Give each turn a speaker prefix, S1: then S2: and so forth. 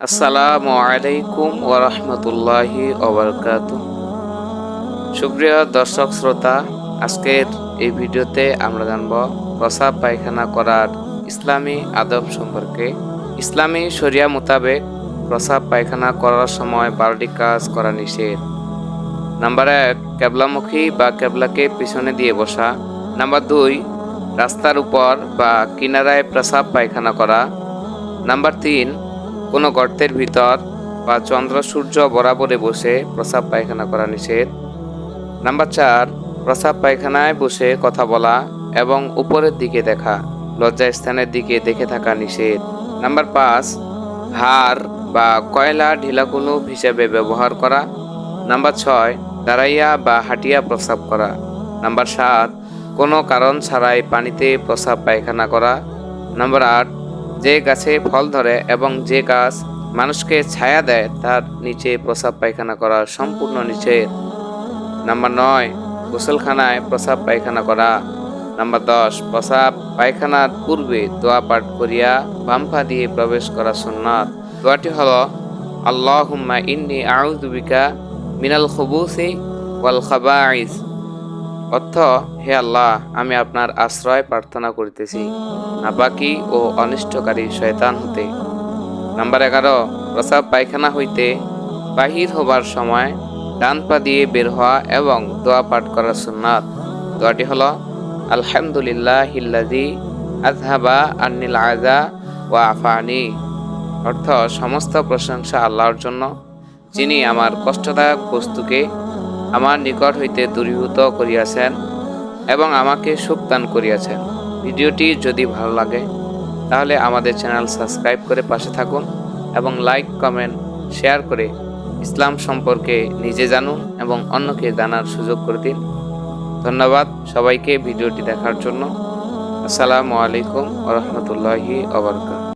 S1: আসসালামু আলাইকুম ওরহমতুল্লাহি ওবরকাত সুপ্রিয় দর্শক, শ্রোতা, আজকের এই ভিডিওতে আমরা জানব প্রসাব পায়খানা করার ইসলামী আদব সম্পর্কে। ইসলামী শরিয়া মোতাবেক প্রসাব পায়খানা করার সময় বারোটি কাজ করা নিষেধ। নাম্বার এক ক্যাবলামুখী বা ক্যাবলাকে পিছনে দিয়ে বসা। নাম্বার দুই, রাস্তার উপর বা কিনারায় প্রসাব পায়খানা করা। নাম্বার তিন কোনো গর্তের ভিতর বা চন্দ্র সূর্য বরাবরে বসে প্রসাব পায়খানা করা নিষেধ। নাম্বার চার, প্রসাব পায়খানায় বসে কথা বলা এবং উপরের দিকে দেখা লজ্জা স্থানের দিকে দেখে থাকা নিষেধ। নাম্বার পাঁচ হাড় বা কয়লা ঢিলাকুলুপ হিসেবে ব্যবহার করা। নাম্বার ছয়, দাঁড়াইয়া বা হাঁটিয়া প্রসাব করা। নাম্বার সাত, কোনো কারণ ছাড়াই পানিতে প্রসাব পায়খানা করা। নাম্বার আট যে গাছে ফল ধরে এবং যে গাছ মানুষকে ছায়া দেয়, তার নিচে প্রসাব পায়খানা করা সম্পূর্ণ নিষেধ। নাম্বার নয়, গোসলখানায় প্রসাব পায়খানা করা। নাম্বার দশ, প্রসাব পায়খানার পূর্বে দোয়া পাঠ করিয়া বাম্পা দিয়ে প্রবেশ করা সুন্নাত। দোয়াটি হল, আল্লাহুম্মা ইন্নি আউযুবিকা মিনাল খুবুসি ওয়াল খাবাইস অর্থ, হে আল্লাহ, আমি আপনার আশ্রয় প্রার্থনা করিতেছি। নাপাকি ও অনিষ্টকারী শয়তান হতে। নাম্বার এগারো, প্রসাব পায়খানা হইতে বাহির হবার সময় ডান পা দিয়ে বের হওয়া এবং দোয়া পাঠ করার সুন্নাত। দোয়াটি হল আলহামদুলিল্লাহ হিল্লাদি আজহাবা আন্নিল আজা ওয়া আফানি অর্থ, সমস্ত প্রশংসা আল্লাহর জন্য, যিনি আমার কষ্টদায়ক বস্তুকে আমার নিকট হইতে দূরীভূত করিয়াছেন এবং আমাকে সুখ দান করিয়াছেন। ভিডিওটি যদি ভালো লাগে, তাহলে আমাদের চ্যানেল সাবস্ক্রাইব করে পাশে থাকুন এবং লাইক, কমেন্ট, শেয়ার করে ইসলাম সম্পর্কে নিজে জানুন এবং অন্যকে জানার সুযোগ করে দিন। ধন্যবাদ সবাইকে ভিডিওটি দেখার জন্য। আসসালামু আলাইকুম রহমতুল্লাহি আবরকাত